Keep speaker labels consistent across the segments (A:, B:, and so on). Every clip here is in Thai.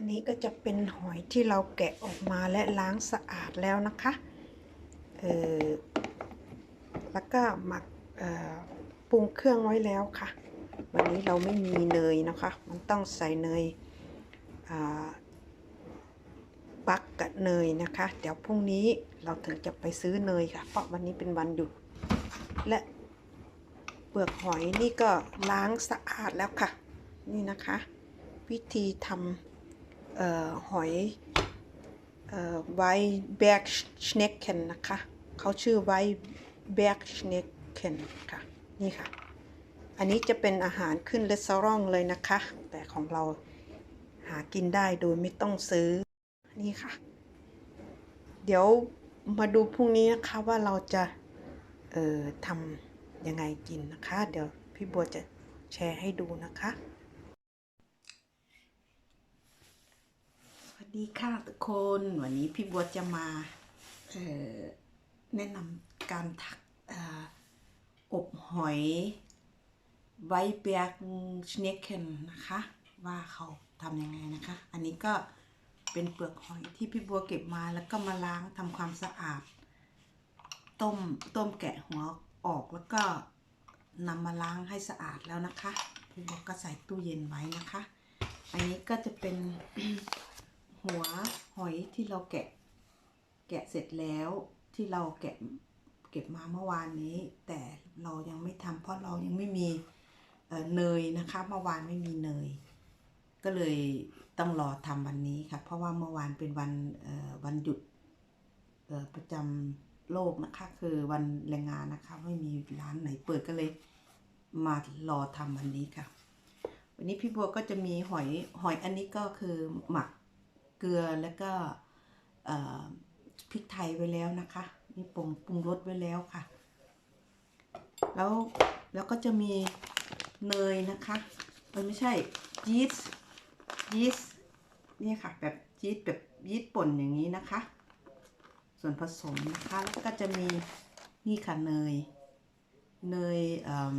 A: อันนี้ก็จะเป็นหอยที่เราแกะออกมาและล้างสะอาดแล้วนะคะ เออแล้วก็หมักเอ่อปรุงเครื่องไว้แล้วค่ะ วันนี้เราไม่มีเนยนะคะ มันต้องใส่เนยอ่าปักกับเนยนะคะ เดี๋ยวพรุ่งนี้เราถึงจะไปซื้อเนยค่ะ เพราะวันนี้เป็นวันหยุด และเปลือกหอยนี่ก็ล้างสะอาดแล้วค่ะ นี่นะคะ วิธีทำ หอยไวแบกชเน k เคนนะคะ เขาชื่อไวแบกชเน k เคนค่ะ นี่ค่ะ อันนี้จะเป็นอาหารขึ้นเรสซอรองเลยนะคะ แต่ของเราหากินได้โดยไม่ต้องซื้อ นี่ค่ะ เดี๋ยวมาดูพรุ่งนี้นะคะว่าเราจะ เอ่อทำยังไงกินนะคะ เดี๋ยวพี่บัวจะแชร์ให้ดูนะคะ สวัส ดีค่ะทุกคนวันนี้พี่บัวจะมาแนะนำการถักออบหอยไวเบียกชเนกเคนนะคะ ว่าเขาทำยังไงนะคะ อันนี้ก็เป็นเปลือกหอยที่พี่บัวเก็บมาแล้วก็มาล้างทำความสะอาด ต้มต้มแกะหัวออกแล้วก็นำมาล้างให้สะอาดแล้วนะคะ พี่บัวก็ใส่ตู้เย็นไว้นะคะ อันนี้ก็จะเป็น หัวหอยที่เราแกะ แกะเสร็จแล้วที่เราแกะเก็บมาเมื่อวานนี้ แต่เรายังไม่ทำเพราะเรายังไม่มีเเนยนะคะเมื่อวานไม่มีเนย ก็เลยต้องรอทำวันนี้ค่ะเพราะว่าเมื่อวานเป็นวันวันหยุดประจำโลกนะคะ คือวันแรงงานนะคะ ไม่มีร้านไหนเปิดก็เลยมารอทำวันนี้ค่ะ วันนี้พี่บัวก็จะมีหอยหอยอันนี้ก็คือหมัก เกลือแล้วก็พริกไทยไว้แล้วนะคะนี่ปรุงปรุงรสไว้แล้วค่ะ แล้วแล้วก็จะมีเนยนะคะเออไม่ใช่ยีสต์ยีสต์นี่ค่ะแบบยีสต์แบบยีสต์ป่นอย่างนี้นะคะ ส่วนผสมนะคะแล้วก็จะมีนี่ค่ะเนยเนยเอิ่ม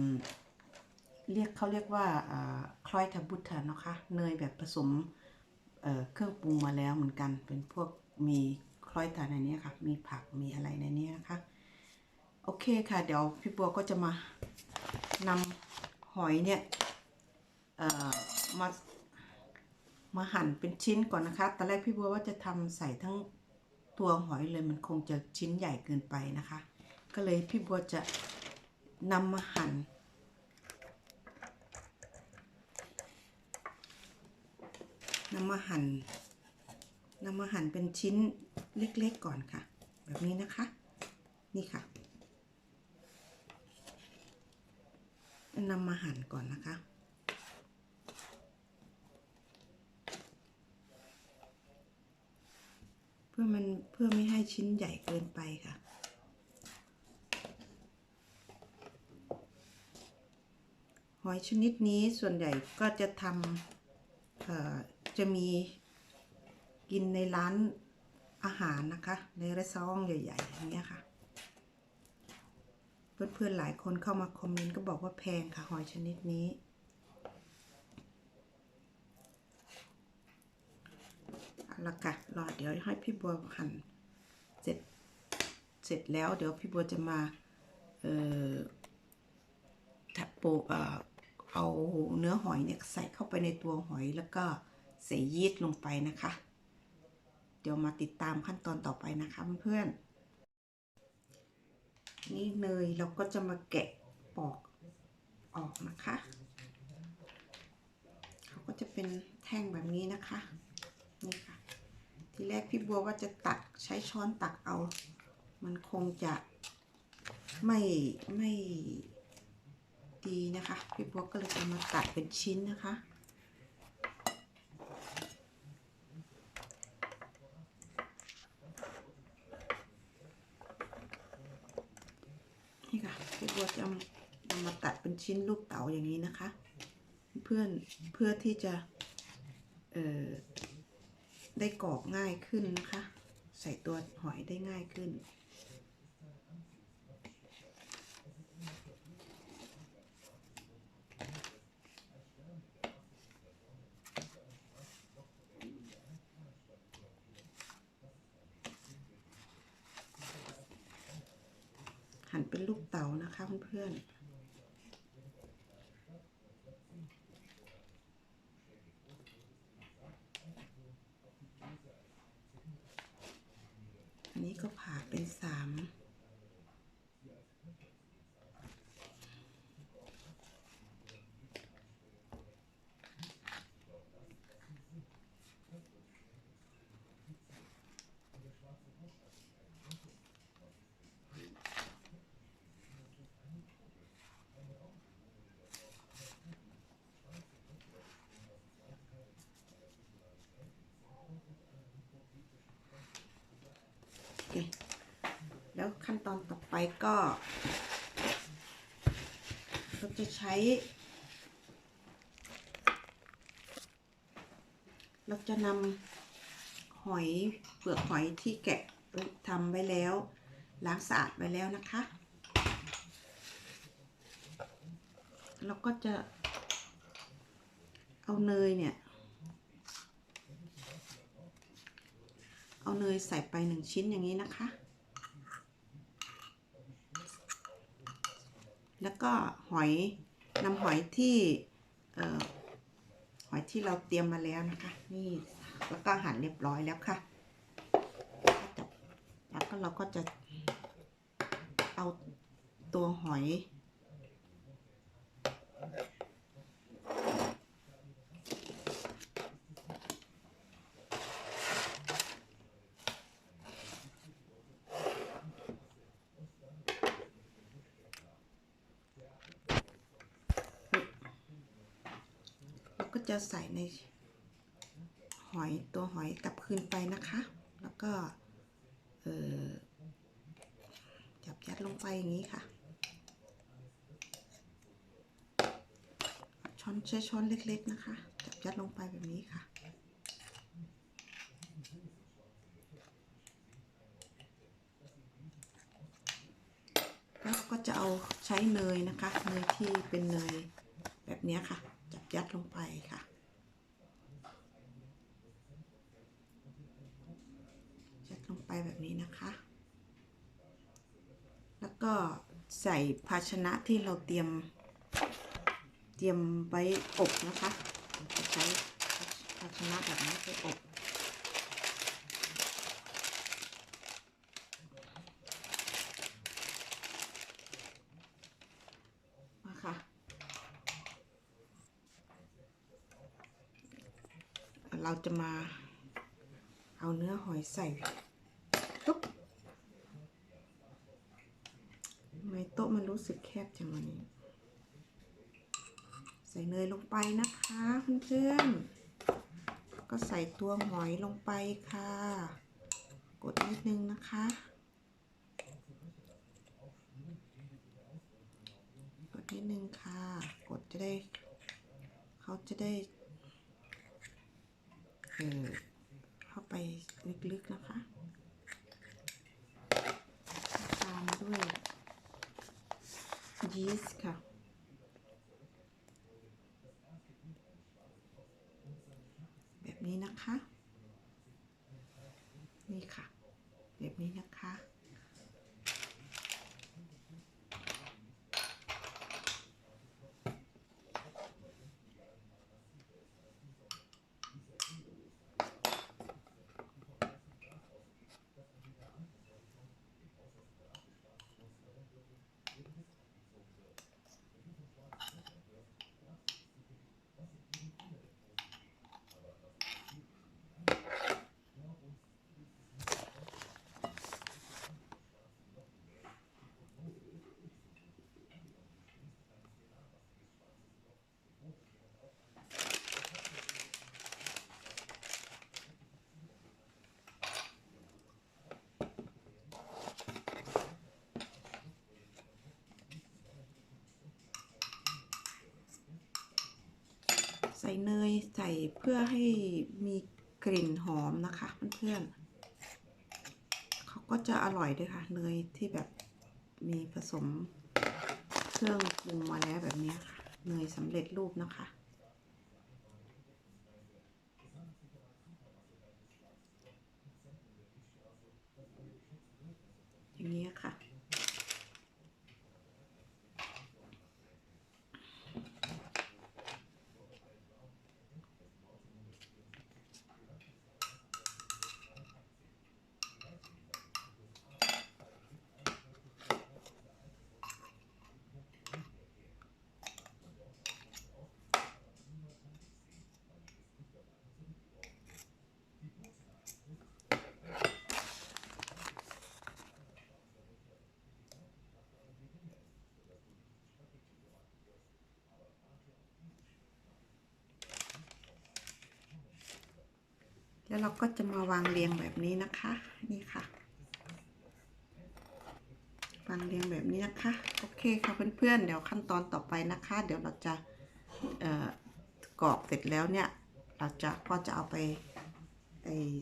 A: เรียกเขาเรียกว่าอ่าคลอยทับบุตรนะคะเนยแบบผสม เเครื่องปรุงมาแล้วเหมือนกัน เป็นพวกมีคล้อยทานในนี้ค่ะ มีผักมีอะไรในนี้นะคะ โอเคค่ะ เดี๋ยวพี่บัวก็จะมานำหอยเนี่ยมามาหั่นเป็นชิ้นก่อนนะคะ ตอนแรกพี่บัวว่าจะทำใส่ทั้งตัวหอยเลยมันคงจะชิ้นใหญ่เกินไปนะคะ ก็เลยพี่บัวจะนำมาหั่น นำมาหั่นนำมาหั่นเป็นชิ้นเล็กๆก่อนค่ะ แบบนี้นะคะ นี่ค่ะนำมาหั่นก่อนนะคะ เพื่อมันเพื่อไม่ให้ชิ้นใหญ่เกินไปค่ะหอยชนิดนี้ส่วนใหญ่ก็จะทำเอ่อ จะมีกินในร้านอาหารนะคะ ในร้านซองใหญ่ๆอย่างเงี้ยค่ะ เพื่อนๆหลายคนเข้ามาคอมเมนต์ก็บอกว่าแพงค่ะหอยชนิดนี้ เอาละค่ะรอเดี๋ยวให้พี่บัวหั่นเสร็จเสร็จแล้วเดี๋ยวพี่บัวจะมาเอ่อถักโปะเอ่อเอาเนื้อหอยเนี่ยใส่เข้าไปในตัวหอยแล้วก็ ใส่ยีสต์ลงไปนะคะ เดี๋ยวมาติดตามขั้นตอนต่อไปนะคะเพื่อนๆนี่เนยเราก็จะมาแกะปอกออกนะคะเขาก็จะเป็นแท่งแบบนี้นะคะนี่ค่ะทีแรกพี่บัวว่าจะตักใช้ช้อนตักเอา มันคงจะไม่ไม่ดีนะคะ พี่บัวก็เลยจะมาตัดเป็นชิ้นนะคะ กเต๋าอย่างนี้นะคะ เพื่อนเพื่อที่จะได้กรอบง่ายขึ้นนะคะ ใส่ตัวหอยได้ง่ายขึ้น หั่นเป็นลูกเต๋านะคะเพื่อนๆามโอเค แล้วขั้นตอนต่อไปก็เราจะใช้ เราจะนำหอยเปลือกหอยที่แกะทำไว้แล้ว ล้างสะอาดไว้แล้วนะคะ เราก็จะเอาเนยเนี่ย เอาเนยใส่ไปหนึ่งชิ้นอย่างนี้นะคะ แล้วก็หอยนำหอยที่หอยที่เราเตรียมมาแล้วนะคะ นี่แล้วก็หั่นเรียบร้อยแล้วค่ะ แล้วก็เราก็จะเอาตัวหอย จะใส่ในหอยตัวหอยกลับคืนไปนะคะ แล้วก็เออจับยัดลงไปอย่างนี้ค่ะ ช้อนใช้ช้อนเล็ก ๆนะคะ จับยัดลงไปแบบนี้ค่ะแล้วก็จะเอาใช้เนยนะคะ เนยที่เป็นเนยแบบนี้ค่ะ ยัดลงไปค่ะ ยัดลงไปแบบนี้นะคะ แล้วก็ใส่ภาชนะที่เราเตรียม เตรียมไว้อบนะคะ จะใช้ภาชนะแบบนี้ไปอบ มาค่ะ เรา จะมาเอาเนื้อหอยใส่ปุ๊บทำไมโต๊ะมันรู้สึกแคบจังวันนี้ ใส่เนยลงไปนะคะเพื่อนๆก็ใส่ตัวหอยลงไปค่ะ กดนิดนึงนะคะกดนิดนึงค่ะ กดจะได้ เขาจะได้ เข้าไปลึกๆนะคะตามด้วยยีสต์ค่ะ แบบนี้นะคะ นี่ค่ะ แบบนี้นะคะ ใส่เนยใส่เพื่อให้มีกลิ่นหอมนะคะเพื่อนๆเขาก็จะอร่อยด้วยค่ะ เนยที่แบบมีผสมเครื่องปรุงมาแล้วแบบนี้ค่ะ เนยสำเร็จรูปนะคะอย่างนี้ค่ะ แล้วเราก็จะมาวางเรียงแบบนี้นะคะ นี่ค่ะ วางเรียงแบบนี้นะคะ โอเคค่ะเพื่อนๆ เดี๋ยวขั้นตอนต่อไปนะคะ เดี๋ยวเราจะเกรอกเสร็จแล้วเนี่ย เราจะก็จะเอาไป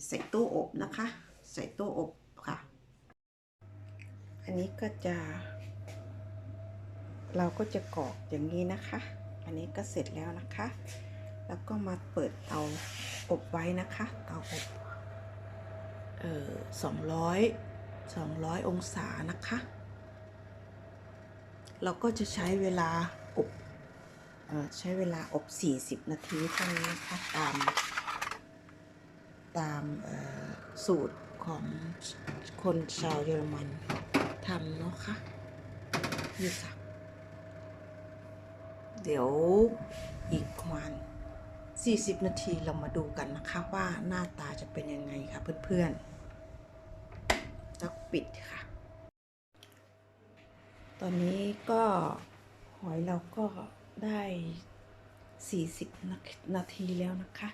A: ใส่ตู้อบนะคะ ใส่ตู้อบค่ะ อันนี้ก็จะ เราก็จะกรอกอย่างนี้นะคะ อันนี้ก็เสร็จแล้วนะคะ แล้วก็มาเปิดเตาอบไว้นะคะ เตาอบเอ่อสองร้อยสองร้อยองศานะคะ เราก็จะใช้เวลาอบออใช้เวลาอบ 40 นาทีเท่านี้นะคะตาม ตามสูตรของคนชาวเยอรมันทำเนาะค่ะนี่ค่ะ เดี๋ยวอีกประมาณ 40 นาทีเรามาดูกันนะคะว่าหน้าตาจะเป็นยังไงค่ะเพื่อนๆแล้วปิดค่ะ ตอนนี้ก็หอยเราก็ได้ 40 นานาทีแล้วนะคะ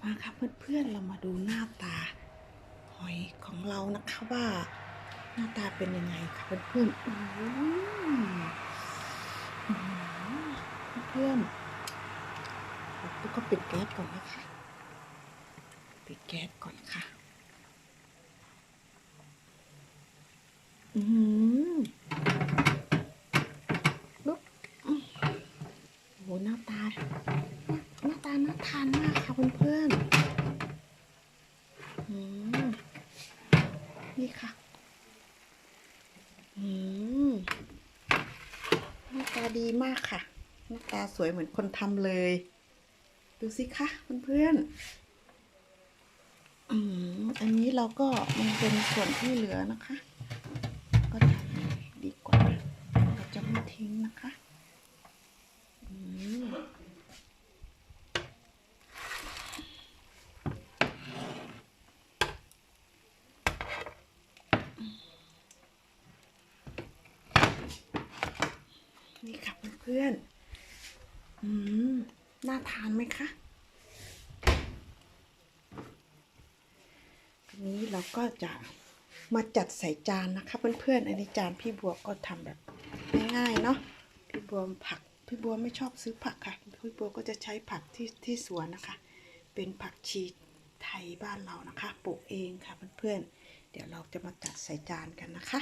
A: มาค่ะเพื่อนๆเรามาดูหน้าตาหอยของเรานะคะว่า หน้าตาเป็นยังไงค่ะเพื่อนๆอู้หูอื้อหือเพื่อน แล้วก็ปิดแก๊สก่อนนะคะ ปิดแก๊สก่อนค่ะ อืมลุกอืมโหหน้าตา หน้าตาน่าทานมากค่ะเพื่อนๆอืมนี่ค่ะ อืมหน้าตาดีมากค่ะ หน้าตาสวยเหมือนคนทำเลย ดูสิคะเพื่อนๆอืมอันนี้เราก็มันเป็นส่วนที่เหลือนะคะ ก็จะดีกว่าเราจะไม่ทิ้งนะคะอืมนี่ค่ะเพื่อนๆอืมน่า ทานไหมคะทีนี้เราก็จะมาจัดใส่จานนะคะ เพื่อนๆ อันนี้จานพี่บัวก็ทำแบบง่ายๆเนาะ พี่บัวผัก พี่บัวไม่ชอบซื้อผักค่ะ พี่บัวก็จะใช้ผักที่ที่สวนนะคะ เป็นผักชีไทยบ้านเรานะคะ ปลูกเองค่ะเพื่อนๆ เดี๋ยวเราจะมาจัดใส่จานกันนะคะ